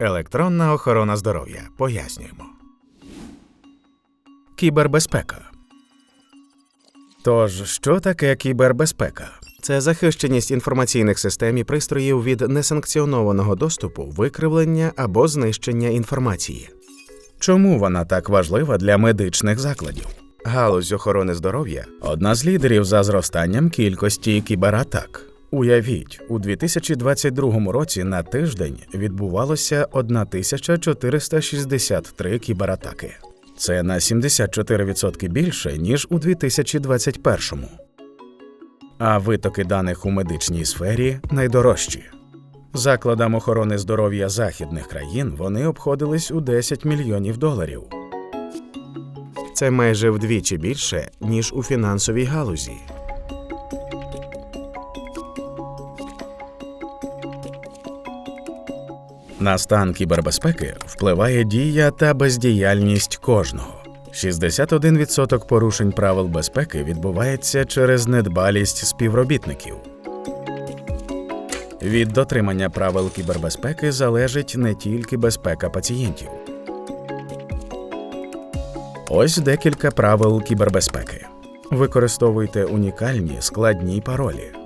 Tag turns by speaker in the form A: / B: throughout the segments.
A: Електронна охорона здоров'я. Пояснюємо. Кібербезпека. Тож, що таке кібербезпека? Це захищеність інформаційних систем і пристроїв від несанкціонованого доступу, викривлення або знищення інформації. Чому вона так важлива для медичних закладів? Галузь охорони здоров'я одна з лідерів за зростанням кількості кібератак. Уявіть, у 2022 році на тиждень відбувалося 1463 кібератаки. Це на 74% більше, ніж у 2021. А витоки даних у медичній сфері найдорожчі. Закладам охорони здоров'я західних країн вони обходились у 10 мільйонів доларів. Це майже вдвічі більше, ніж у фінансовій галузі. На стан кібербезпеки впливає дія та бездіяльність кожного. 61% порушень правил безпеки відбувається через недбалість співробітників. Від дотримання правил кібербезпеки залежить не тільки безпека пацієнтів. Ось декілька правил кібербезпеки. Використовуйте унікальні складні паролі.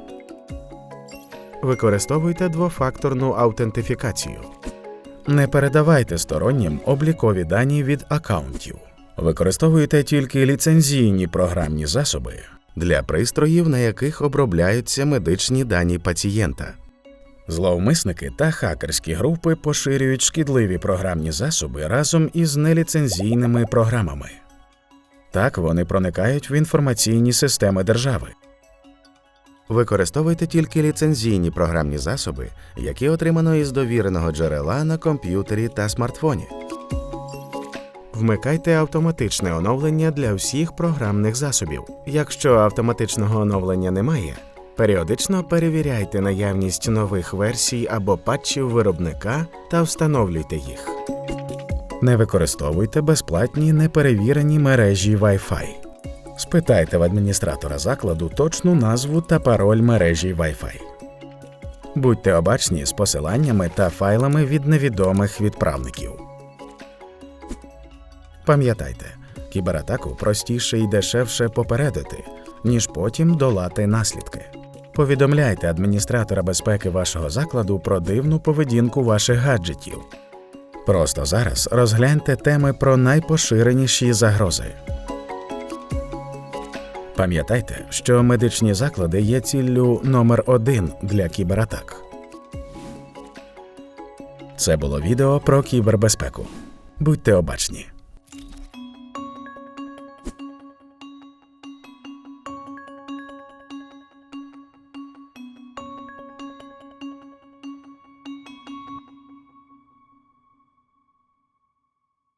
A: Використовуйте двофакторну аутентифікацію. Не передавайте стороннім облікові дані від акаунтів. Використовуйте тільки ліцензійні програмні засоби для пристроїв, на яких обробляються медичні дані пацієнта. Зловмисники та хакерські групи поширюють шкідливі програмні засоби разом із неліцензійними програмами. Так вони проникають в інформаційні системи держави. Використовуйте тільки ліцензійні програмні засоби, які отримано із довіреного джерела на комп'ютері та смартфоні. Вмикайте автоматичне оновлення для всіх програмних засобів. Якщо автоматичного оновлення немає, періодично перевіряйте наявність нових версій або патчів виробника та встановлюйте їх. Не використовуйте безплатні неперевірені мережі Wi-Fi. Спитайте в адміністратора закладу точну назву та пароль мережі Wi-Fi. Будьте обачні з посиланнями та файлами від невідомих відправників. Пам'ятайте, кібератаку простіше і дешевше попередити, ніж потім долати наслідки. Повідомляйте адміністратора безпеки вашого закладу про дивну поведінку ваших гаджетів. Просто зараз розгляньте теми про найпоширеніші загрози. Пам'ятайте, що медичні заклади є ціллю номер один для кібератак. Це було відео про кібербезпеку. Будьте обачні.